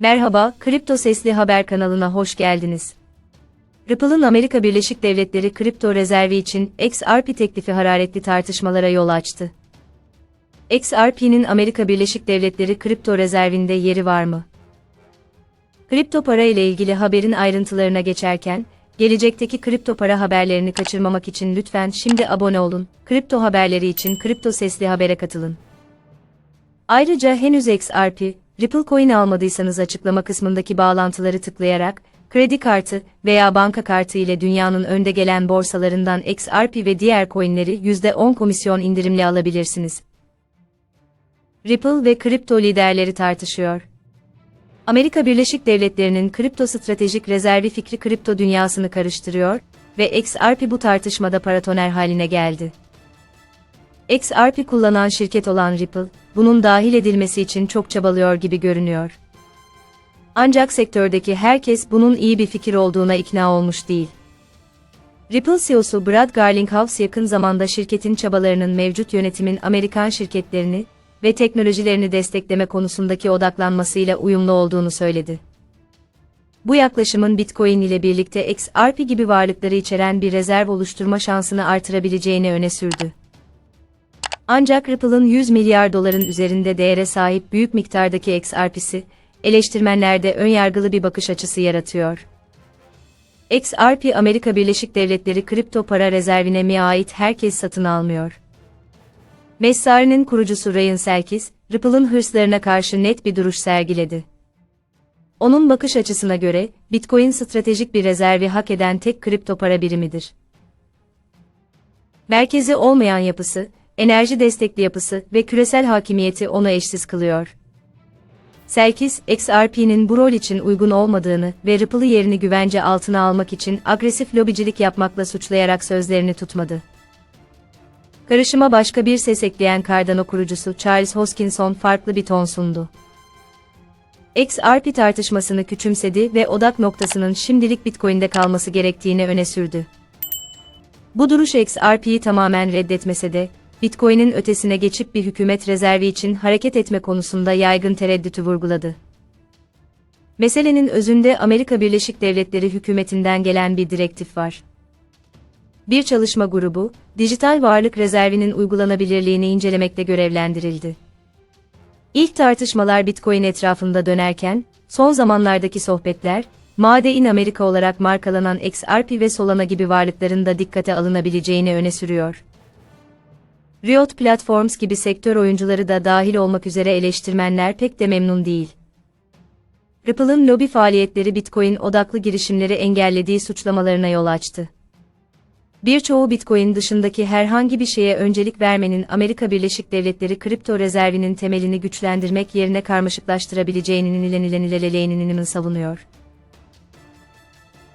Merhaba, Kripto Sesli Haber kanalına hoş geldiniz. Ripple'ın Amerika Birleşik Devletleri kripto rezervi için XRP teklifi hararetli tartışmalara yol açtı. XRP'nin Amerika Birleşik Devletleri kripto rezervinde yeri var mı? Kripto para ile ilgili haberin ayrıntılarına geçerken, gelecekteki kripto para haberlerini kaçırmamak için lütfen şimdi abone olun. Kripto haberleri için Kripto Sesli Haber'e katılın. Ayrıca henüz XRP, Ripple Coin almadıysanız açıklama kısmındaki bağlantıları tıklayarak, kredi kartı veya banka kartı ile dünyanın önde gelen borsalarından XRP ve diğer coinleri %10 komisyon indirimli alabilirsiniz. Ripple ve kripto liderleri tartışıyor. Amerika Birleşik Devletleri'nin kripto stratejik rezervi fikri kripto dünyasını karıştırıyor ve XRP bu tartışmada paratoner haline geldi. XRP kullanan şirket olan Ripple, bunun dahil edilmesi için çok çabalıyor gibi görünüyor. Ancak sektördeki herkes bunun iyi bir fikir olduğuna ikna olmuş değil. Ripple CEO'su Brad Garlinghouse yakın zamanda şirketin çabalarının mevcut yönetimin Amerikan şirketlerini ve teknolojilerini destekleme konusundaki odaklanmasıyla uyumlu olduğunu söyledi. Bu yaklaşımın Bitcoin ile birlikte XRP gibi varlıkları içeren bir rezerv oluşturma şansını artırabileceğini öne sürdü. Ancak Ripple'ın 100 milyar doların üzerinde değere sahip büyük miktardaki XRP'si, eleştirmenlerde önyargılı bir bakış açısı yaratıyor. XRP Amerika Birleşik Devletleri kripto para rezervine mi ait herkes satın almıyor. Messari'nin kurucusu Ryan Selkis, Ripple'ın hırslarına karşı net bir duruş sergiledi. Onun bakış açısına göre, Bitcoin stratejik bir rezervi hak eden tek kripto para birimidir. Merkezi olmayan yapısı, enerji destekli yapısı ve küresel hakimiyeti onu eşsiz kılıyor. Selkis, XRP'nin bu rol için uygun olmadığını ve Ripple'ı yerini güvence altına almak için agresif lobicilik yapmakla suçlayarak sözlerini tutmadı. Karışıma başka bir ses ekleyen Cardano kurucusu Charles Hoskinson farklı bir ton sundu. XRP tartışmasını küçümsedi ve odak noktasının şimdilik Bitcoin'de kalması gerektiğini öne sürdü. Bu duruş XRP'yi tamamen reddetmese de, Bitcoin'in ötesine geçip bir hükümet rezervi için hareket etme konusunda yaygın tereddütü vurguladı. Meselenin özünde Amerika Birleşik Devletleri hükümetinden gelen bir direktif var. Bir çalışma grubu, dijital varlık rezervinin uygulanabilirliğini incelemekle görevlendirildi. İlk tartışmalar Bitcoin etrafında dönerken, son zamanlardaki sohbetler, Made in Amerika olarak markalanan XRP ve Solana gibi varlıkların da dikkate alınabileceğini öne sürüyor. Riot Platforms gibi sektör oyuncuları da dahil olmak üzere eleştirmenler pek de memnun değil. Ripple'ın lobi faaliyetleri Bitcoin odaklı girişimleri engellediği suçlamalarına yol açtı. Birçoğu Bitcoin dışındaki herhangi bir şeye öncelik vermenin Amerika Birleşik Devletleri kripto rezervinin temelini güçlendirmek yerine karmaşıklaştırabileceğini savunuyor.